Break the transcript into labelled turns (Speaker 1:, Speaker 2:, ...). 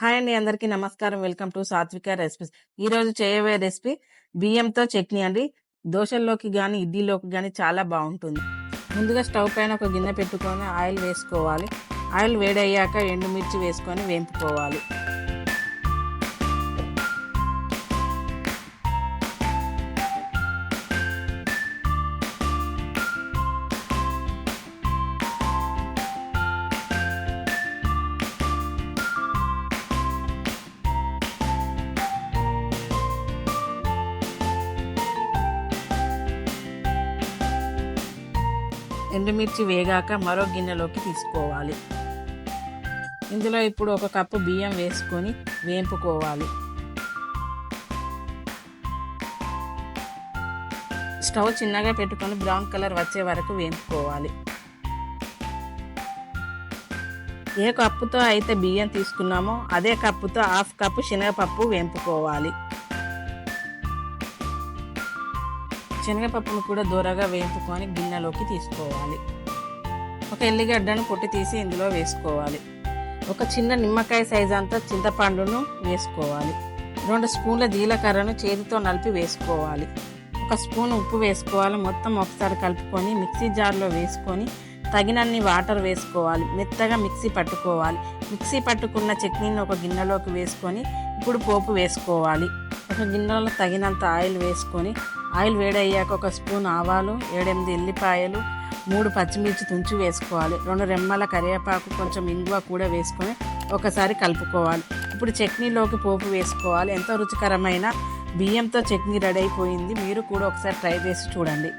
Speaker 1: Hi అండి అందరికీ నమస్కారం. Welcome to Satvika recipes. ఈరోజు చేయబోయే రెసిపీ బియ్యంతో చట్నీ అండి. దోశల్లోకి కానీ ఇడ్లీలోకి కానీ చాలా బాగుంటుంది. ముందుగా స్టవ్ పైన ఒక గిన్నె పెట్టుకొని ఆయిల్ వేసుకోవాలి. ఆయిల్ వేడయ్యాక ఎండుమిర్చి వేసుకొని వేంపుకోవాలి. ఎండుమిర్చి వేగాక మరో గిన్నెలోకి తీసుకోవాలి. ఇందులో ఇప్పుడు ఒక కప్పు బియ్యం వేసుకొని వేంపుకోవాలి. స్టవ్ చిన్నగా పెట్టుకొని బ్రౌన్ కలర్ వచ్చే వరకు వేంపుకోవాలి. ఏ కప్పుతో అయితే బియ్యం తీసుకున్నామో అదే కప్పుతో హాఫ్ కప్పు శనగపప్పు వేంపుకోవాలి. శనగపప్పును కూడా దూరగా వేపుకొని గిన్నెలోకి తీసుకోవాలి. ఒక ఎల్లిగడ్డను పొట్టి తీసి ఇందులో వేసుకోవాలి. ఒక చిన్న నిమ్మకాయ సైజ్ అంతా చింతపండును వేసుకోవాలి. రెండు స్పూన్ల జీలకర్రను చేతితో నలిపి వేసుకోవాలి. ఒక స్పూన్ ఉప్పు వేసుకోవాలి. మొత్తం ఒకసారి కలుపుకొని మిక్సీ జార్లో వేసుకొని తగినన్ని వాటర్ వేసుకోవాలి. మెత్తగా మిక్సీ పట్టుకోవాలి. మిక్సీ పట్టుకున్న చట్నీని ఒక గిన్నెలోకి వేసుకొని ఇప్పుడు పోపు వేసుకోవాలి. ఒక గిన్నెలో తగినంత ఆయిల్ వేసుకొని ఆయిల్ వేడయ్యాక ఒక స్పూన్ ఆవాలు ఏడెనిమిది ఎల్లిపాయలు మూడు పచ్చిమిర్చి తుంచి వేసుకోవాలి. రెండు రెమ్మల కరివేపాకు కొంచెం ఇంగువ కూడా వేసుకొని ఒకసారి కలుపుకోవాలి. ఇప్పుడు చట్నీలోకి పోపు వేసుకోవాలి. ఎంతో రుచికరమైన బియ్యంతో చట్నీ రెడీ అయిపోయింది మీరు కూడా ఒకసారి ట్రై చేసి చూడండి.